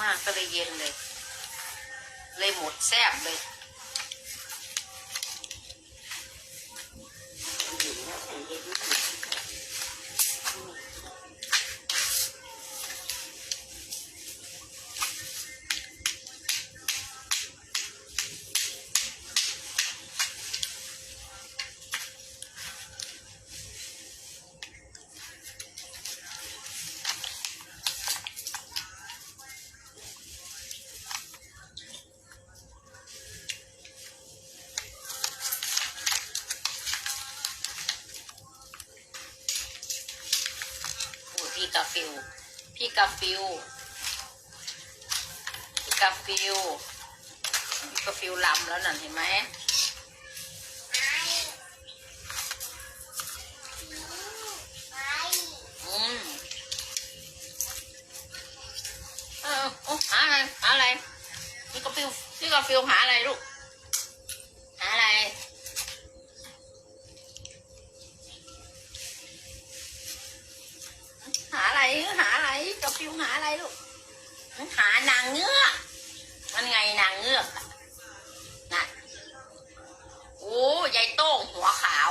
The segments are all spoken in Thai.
มากก็เลยเย็นเลย เลยหมดแซบเลย พี่กาฟิลพี่กาฟิลพี่กาฟิลพี่กาฟิลลำแล้วนั่นเห็นไหมอืมเออโอ้หาอะไรหาอะไรพี่กาฟิลพี่กาฟิลหาอะไรลูก ฟิวหาอะไรลูกหานางเงือก มันไงนางเงือกอะน่ะโอ้ยายโต้งหัวขาว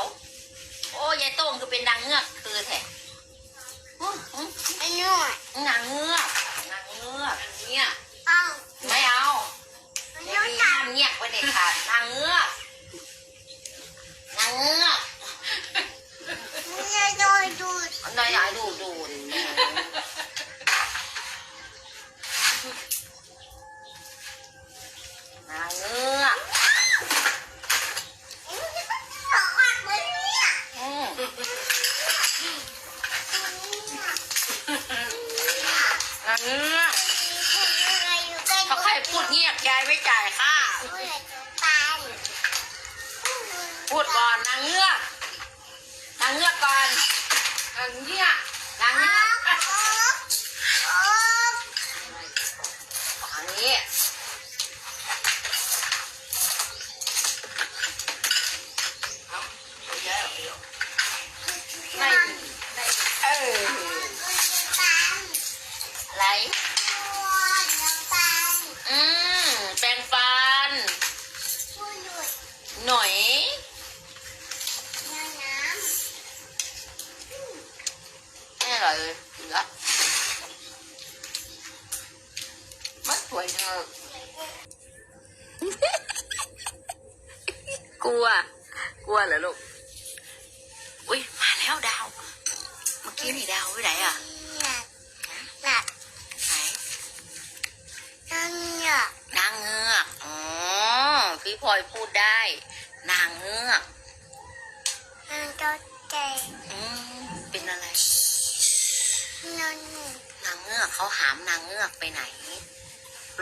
โอ้ยายโต้งคือเป็นนางเงือกคือแท้อื้ออื้อไอ้หน่วยนางเงือกนางเงือกเนี่ยเอาไม่เอาไอ้หเดี๋ยวน่วยพี่ตัห้าดมเงียบไว้เด็ดขาดนางเงือกาใครพูดเงียบยายไม่จ่ายค่าเมื่อจะตายพูดก่อนนางเงือกนางเงือกก่อนนางเงือกนางเงือก เลยเหลือมันสวยเธอกลัว กลัวเหรอลูก อุ้ยมาแล้วดาว เมื่อกี้นี่ดาวไปไหนอะไหนนางเงือกอ๋อพี่พลอยพูดได้ นางเงือกอืม นางเงือกเขาหามนางเงือกไปไหน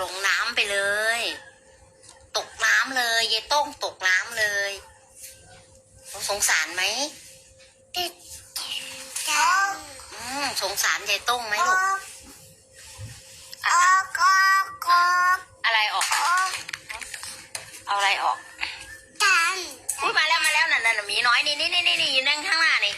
ลงน้ำไปเลย ตกน้ำเลยยายโต้งตกน้ำเลยสงสารไหมอืมสงสารยายโต้งไหมลูกอะไรออก เอาอะไรออกอุ้ยมาแล้วมาแล้วนั่นน่ะหมีน้อยนี่นี่นี่นี่นี่